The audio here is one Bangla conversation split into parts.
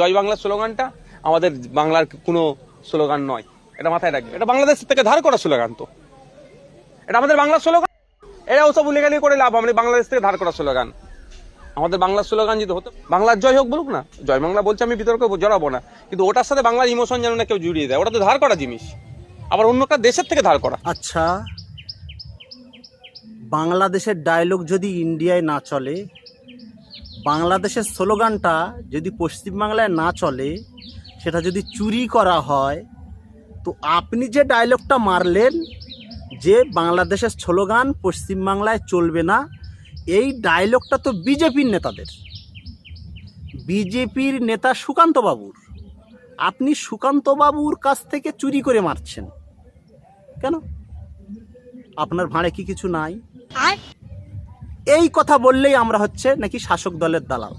জয় বাংলা স্লোগানটা আমাদের বাংলার কোনো স্লোগান নয়। এটা মাথায় রাখবে। এটা বাংলাদেশ থেকে ধার করা স্লোগান তো। এটা আমাদের বাংলা স্লোগান। এটা ওসব উলিগালি করে লাভ আমরা বাংলাদেশ থেকে ধার করা স্লোগান। আমাদের বাংলা স্লোগান যদি হতো, বাংলার জয় হোক বলুক না, জয় বাংলা বলছে আমি বিতর্ক জড়াবো না, কিন্তু ওটার সাথে বাংলার ইমোশন যেন না কেউ জুড়িয়ে দেয়, ওটা তো ধার করা জিনিস। আবার অন্য একটা দেশের থেকে ধার করা। আচ্ছা বাংলাদেশের ডায়লগ যদি ইন্ডিয়ায় না চলে বাংলাদেশের স্লোগানটা যদি পশ্চিমবাংলায় না চলে, সেটা যদি চুরি করা হয়, তো আপনি যে ডায়লগটা মারলেন, যে বাংলাদেশের স্লোগান পশ্চিমবাংলায় চলবে না, এই ডায়লগটা তো বিজেপির নেতাদের। বিজেপির নেতা সুকান্ত বাবুর। আপনি সুকান্ত বাবুর কাছ থেকে চুরি করে মারছেন। কেন? আপনার ভাঁড়ে কি কিছু নাই? এই কথা বললেই আমরা হচ্ছে নাকি শাসক দলের দালাল।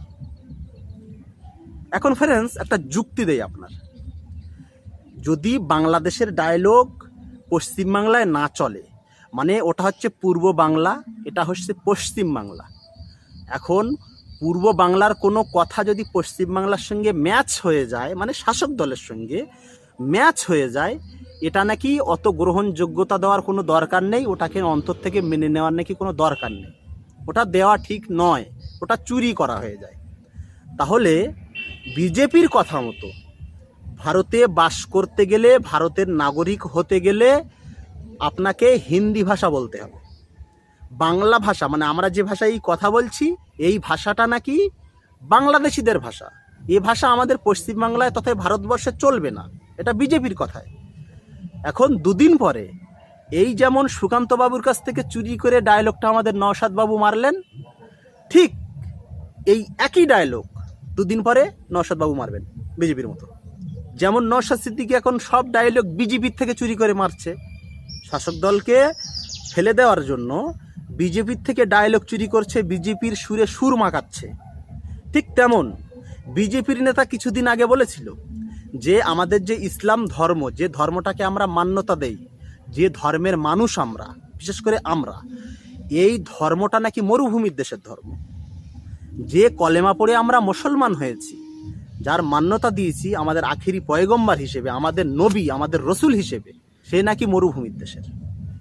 এখন ফ্রেন্ডস একটা যুক্তি দেই আপনার। যদি বাংলাদেশের ডায়লগ পশ্চিমবাংলায় না চলে মানে ওটা হচ্ছে পূর্ব বাংলা, এটা হচ্ছে পশ্চিম বাংলা এখন পূর্ব বাংলার কোনো কথা যদি পশ্চিম বাংলার সঙ্গে ম্যাচ হয়ে যায় মানে শাসক দলের সঙ্গে ম্যাচ হয়ে যায়, এটা নাকি অত গ্রহণযোগ্যতা দেওয়ার কোনো দরকার নেই? ওটাকে অন্তর থেকে মেনে নেওয়ার নাকি কোনো দরকার নেই? ওটা দেওয়া ঠিক নয়, ওটা চুরি করা হয়ে যায়। তাহলে বিজেপির কথা মতো ভারতে বাস করতে গেলে, ভারতের নাগরিক হতে গেলে আপনাকে হিন্দি ভাষা বলতে হবে। বাংলা ভাষা মানে আমরা যে ভাষায় কথা বলছি, এই ভাষাটা নাকি বাংলাদেশিদের ভাষা। এই ভাষা আমাদের পশ্চিমবাংলায় তথা ভারতবর্ষে চলবে না। এটা বিজেপির কথায়। এখন দুদিন পরে এই যেমন সুকান্ত বাবুর কাছ থেকে চুরি করে ডায়লগটা আমাদের নওশাদ বাবু মারলেন, ঠিক এই একই ডায়লগ দুদিন পরে নওশাদ বাবু মারবেন বিজেপির মতো। যেমন নওশাদ সিদ্দিকি এখন সব ডায়লগ বিজেপির থেকে চুরি করে মারছে, শাসক দলকে ফেলে দেওয়ার জন্য বিজেপির থেকে ডায়লগ চুরি করছে, বিজেপির সুরে সুর মাখাচ্ছে। ঠিক তেমন বিজেপির নেতা কিছুদিন আগে বলেছিল যে, আমাদের যে ইসলাম ধর্ম, যে ধর্মটাকে আমরা মান্যতা দেই যে ধর্মের মানুষ আমরা, বিশেষ করে আমরা, এই ধর্মটা নাকি মরুভূমির দেশের ধর্ম। যে কলেমা পড়ে আমরা মুসলমান হয়েছি, যার মান্যতা দিয়েছি আমাদের আখিরি পয়গম্বার হিসেবে, আমাদের নবী, আমাদের রসুল হিসেবে, সে নাকি মরুভূমির দেশের।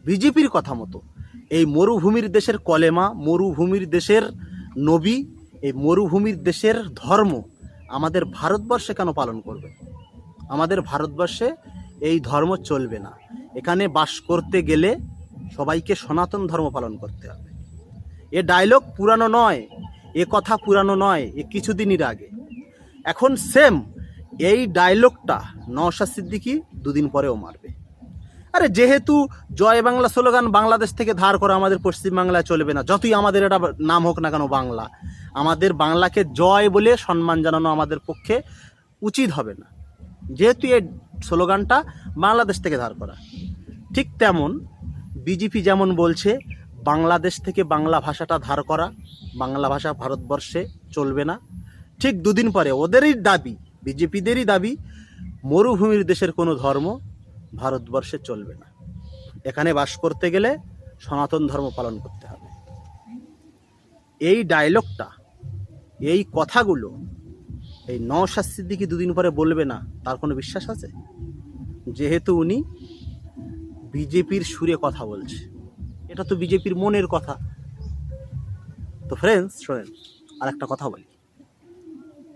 বিজেপির কথা মতো, এই মরুভূমির দেশের কলেমা, মরুভূমির দেশের নবী, এই মরুভূমির দেশের ধর্ম আমাদের ভারতবর্ষে কেন পালন করবে? আমাদের ভারতবর্ষে এই ধর্ম চলবে না। এখানে বাস করতে গেলে সবাইকে সনাতন ধর্ম পালন করতে হবে। এ ডায়লগ পুরানো নয়, এ কথা পুরানো নয়, এ কিছুদিনের আগে। এখন সেম এই ডায়লগটা নওশা সিদ্দিকি দুদিন পরেও মারবে। আরে যেহেতু জয় বাংলা স্লোগান বাংলাদেশ থেকে ধার করা আমাদের পশ্চিমবাংলায় চলবে না, যতই আমাদের এটা নাম হোক না কেন বাংলা, আমাদের বাংলাকে জয় বলে সম্মান জানানো আমাদের পক্ষে উচিত হবে না। যেহেতু এই স্লোগানটা বাংলাদেশ থেকে ধার করা, ঠিক তেমন বিজেপি যেমন বলছে, বাংলাদেশ থেকে বাংলা ভাষাটা ধার করা, বাংলা ভাষা ভারতবর্ষে চলবে না। ঠিক দুদিন পরে ওদেরই দাবি, বিজেপিদেরই দাবি, মরুভূমির দেশের কোনো ধর্ম ভারতবর্ষে চলবে না। এখানে বাস করতে গেলে সনাতন ধর্ম পালন করতে হবে। এই ডায়লগটা এই কথাগুলো এই নওশাদ সিদ্দিকি দুদিন পরে বলবে না, তার কোনো বিশ্বাস আছে? যেহেতু উনি বিজেপির সুরে কথা বলছে। এটা তো বিজেপির মনের কথা। তো ফ্রেন্ডস শোনেন আর একটা কথা বলি।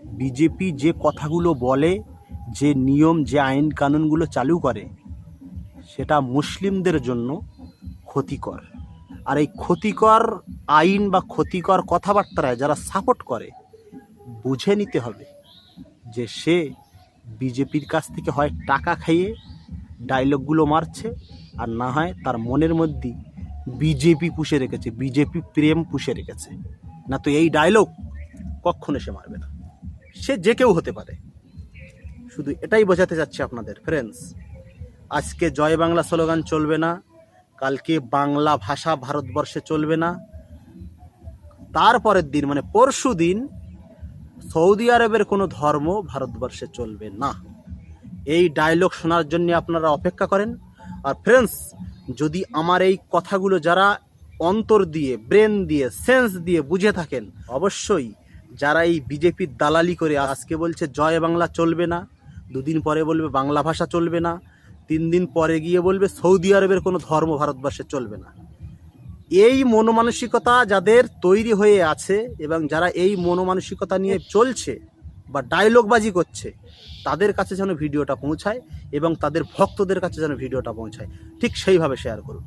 বিজেপি যে কথাগুলো বলে, যে নিয়ম, যে আইন কানুনগুলো চালু করে, সেটা মুসলিমদের জন্য ক্ষতিকর। আর এই ক্ষতিকর আইন বা ক্ষতিকর কথাবার্তায় যারা সাপোর্ট করে, বুঝে নিতে হবে। যে সে বিজেপির কাছ থেকে হয় টাকা খাইয়ে ডায়লগগুলো মারছে আর না হয় তার মনের মধ্যে বিজেপি পুষে রেখেছে, বিজেপি প্রেম পুষে রেখেছে। না তো এই ডায়লগ কখনো সে মারবে না। সে যে কেউ হতে পারে। শুধু এটাই বোঝাতে চাচ্ছি আপনাদের ফ্রেন্ডস আজকে জয় বাংলা স্লোগান চলবে না, কালকে বাংলা ভাষা ভারতবর্ষে চলবে না। তারপরের দিন মানে পরশু দিন সৌদি আরবের কোনো ধর্ম ভারতবর্ষে চলবে না। এই ডায়লগ শোনার জন্য আপনারা অপেক্ষা করেন। আর ফ্রেন্ডস যদি আমার এই কথাগুলো যারা অন্তর দিয়ে ব্রেন দিয়ে সেন্স দিয়ে বুঝে থাকেন, অবশ্যই যারা এই বিজেপির দালালি করে আজকে বলছে জয় বাংলা চলবে না, দুদিন পরে বলবে বাংলা ভাষা চলবে না, তিন দিন পরে গিয়ে বলবে সৌদি আরবের কোনো ধর্ম ভারতবর্ষে চলবে না। এই মনোমানসিকতা যাদের তৈরি হয়ে আছে এবং যারা এই মনোমানসিকতা নিয়ে চলছে বা ডায়লগবাজি করছে, তাদের কাছে যেন ভিডিওটা পৌঁছায় এবং তাদের ভক্তদের কাছে যেন ভিডিওটা পৌঁছায়। ঠিক সেইভাবে শেয়ার করুন।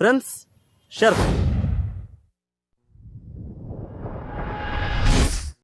ফ্রেন্ডস শেয়ার করুন।